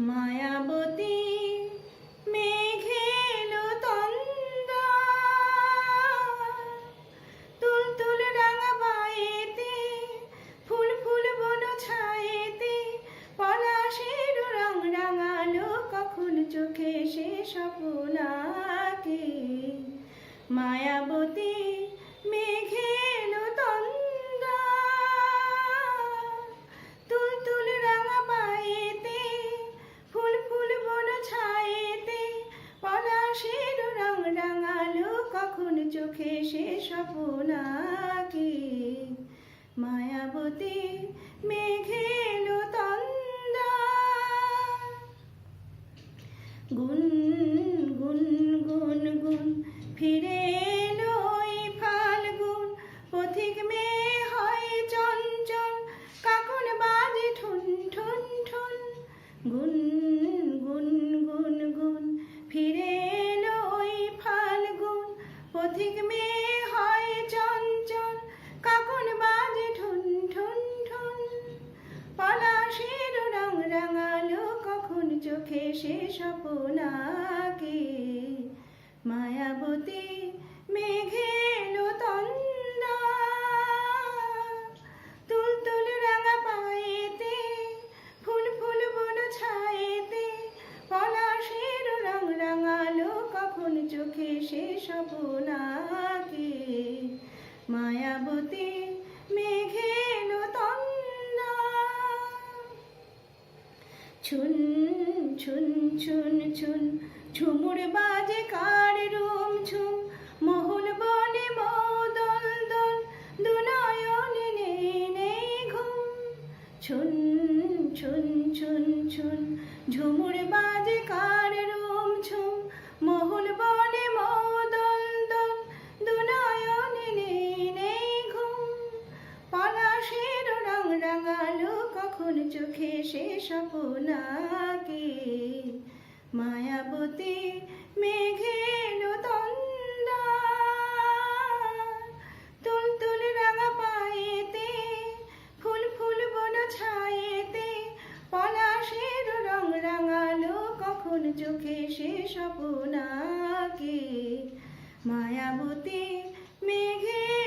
মায়াবতী মেঘেলো তন্দা তুল তুল রাঙা বায়েতে ফুল ফুল বন ছায়েতে, পলাশের রং রাঙালো কখন চোখে সে স্বপ্নাকে। মায়াবতী চোখে সে স্বপ্নাকে মায়াবতী মেঘেলো তন্দা গুন গুন গুন গুন ফিরে পথিক মেয়ে হয় চঞ্চল, কাকন বাজে ঠুন ঠুন ঠুন। পলাশের রং রাঙালো, কখন চোখে সে স্বপ্নাকে? মায়াবতী মেঘের তন্দা চোখে সে স্বপ্নাকে মায়াবতী তন্দা ছুন ছুন ছুন ছুন, ঝুমুর বাজে কার রুম ঝুম মহুল বনে মৌদল দল, দুনয়নে নেই নেই ঘুম। ছুন ছুন ছুন ছুন, ঝুমুর বাজে কার রুম কখন চোখে সে স্বপ্নাকে মায়াবতী তুল রাঙা পায়েতে, ফুল ফুল বন ছায়েতে, পলাশের রাঙালো কখন চোখে সে স্বপ্নাকে মায়াবতী মেঘে